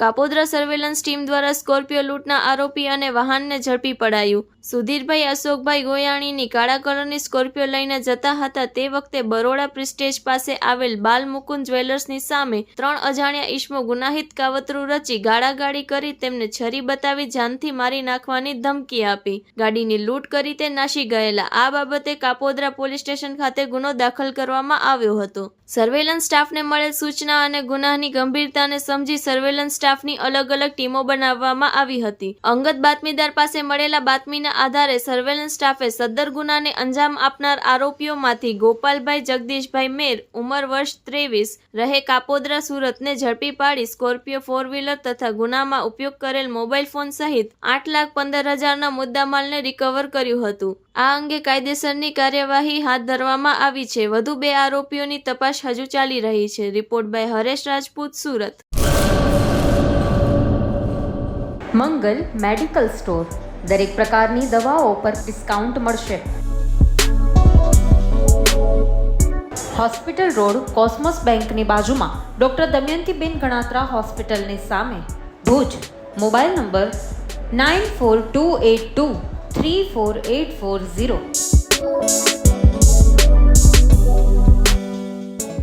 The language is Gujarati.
કાપોદ્રા સર્વેલન્સ ટીમ દ્વારા સ્કોર્પિયો લૂંટના આરોપી અને વાહનને ઝડપી પડાયું. સુધીરભાઈ અશોકભાઈ ગોયાણીની કાળા કલરની સ્કોર્પિયો લઈને જતા હતા તે વખતે બરોડા પ્રિસ્ટેજ પાસે આવેલ બાલ મુકુંદ જ્વેલર્સની સામે ત્રણ અજાણ્યા ઈસમો ગુનાહિત કાવતરું રચી ગાળાગાળી કરી તેમને છરી બતાવી જાનથી મારી નાખવાની ધમકી આપી. ગાડીની લૂંટ કરી તે નાસી ગયેલા. આ બાબતે કાપોદ્રા પોલીસ સ્ટેશન ખાતે ગુનો દાખલ કરવામાં આવ્યો હતો. સર્વેલન્સ સ્ટાફને મળેલ સૂચના અને ગુનાની ગંભીરતાને સમજી સર્વેલન્સ સ્ટાફની અલગ અલગ ટીમો બનાવવામાં આવી હતી. અંગત બાતમીદાર પાસે મળેલા બાતમીના આધારે સર્વેલન્સ સ્ટાફે સદ્દર ગુનાને અંજામ આપનાર આરોપીઓમાંથી ગોપાલભાઈ, જગદીશભાઈ મેર, ઉંમર વર્ષ ત્રેવીસ, રહે કાપોદ્રા સુરતને ઝડપી પાડી સ્કોર્પિયો ફોર વ્હીલર તથા ગુનામાં ઉપયોગ કરેલ મોબાઈલ ફોન સહિત આઠ લાખ પંદર હજારના મુદ્દામાલને રિકવર કર્યું હતું. આ અંગે કાયદેસરની કાર્યવાહી હાથ ધરવામાં આવી છે. વધુ બે આરોપીઓની તપાસ હજુ ચાલી રહી છે. Report by Haresh Rajput, Surat. Mangal medical store. દરેક પ્રકારની દવાઓ પર ડિસ્કાઉન્ટ મળશે. હોસ્પિટલ રોડ કોસ્મોસ બેંકની બાજુમાં ડૉક્ટર દમયંતીબેન ગણાત્રા હોસ્પિટલની સામે. Bhuj. Mobile number nine four two eight two three four eight four zero.